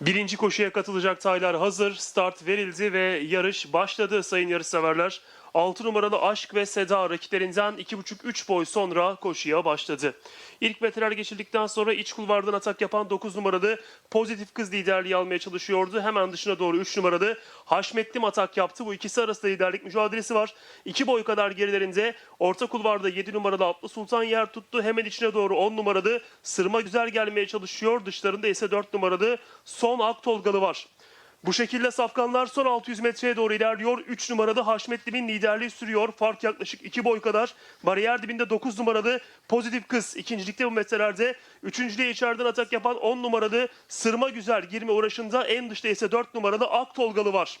Birinci koşuya katılacak taylar hazır. Start verildi ve yarış başladı sayın yarışseverler. 6 numaralı Aşk ve Seda rakiplerinden 2,5-3 boy sonra koşuya başladı. İlk metreler geçildikten sonra iç kulvardan atak yapan 9 numaralı Pozitif Kız liderliği almaya çalışıyordu. Hemen dışına doğru 3 numaralı Haşmetlim atak yaptı. Bu ikisi arasında liderlik mücadelesi var. 2 boy kadar gerilerinde orta kulvarda 7 numaralı Atlı Sultan yer tuttu. Hemen içine doğru 10 numaralı Sırma Güzel gelmeye çalışıyor. Dışlarında ise 4 numaralı Son Aktolgalı var. Bu şekilde safkanlar son 600 metreye doğru ilerliyor. 3 numaralı Haşmetli'nin liderliği sürüyor. Fark yaklaşık 2 boy kadar. Bariyer dibinde 9 numaralı Pozitif Kız. ikincilikte bu metrelerde. Üçüncülüğe içeriden atak yapan 10 numaralı Sırma Güzel girme uğraşında. En dışta ise 4 numaralı Aktolgalı var.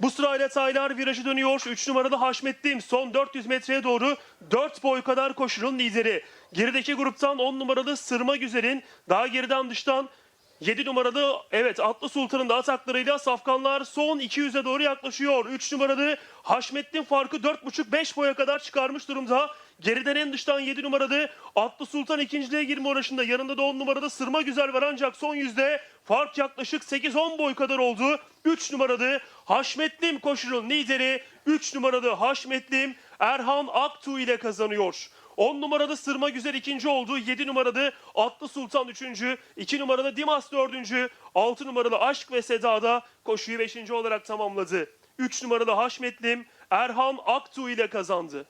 Bu sırayla Taylar virajı dönüyor. 3 numaralı Haşmetlim son 400 metreye doğru 4 boy kadar koşunun lideri. Gerideki gruptan 10 numaralı Sırma Güzel'in daha geriden dıştan 7 numaralı evet Atlı Sultan'ın da ataklarıyla Safkanlar son 200'e doğru yaklaşıyor. 3 numaralı Haşmettin farkı 4,5-5 boya kadar çıkarmış durumda. Geriden en dıştan 7 numaralı Atlı Sultan ikinciliğe girme uğraşında. Yanında da 10 numaralı Sırma Güzel var ancak son yüzde fark yaklaşık 8-10 boy kadar oldu. 3 numaralı Haşmetlim koşunun lideri 3 numaralı Haşmetlim Erhan Aktuğ ile kazanıyor. 10 numaralı Sırma Güzel ikinci oldu. 7 numaralı Atlı Sultan üçüncü. 2 numaralı Dimas dördüncü. 6 numaralı Aşk ve Seda'da koşuyu beşinci olarak tamamladı. 3 numaralı Haşmetlim Erhan Aktuğ ile kazandı.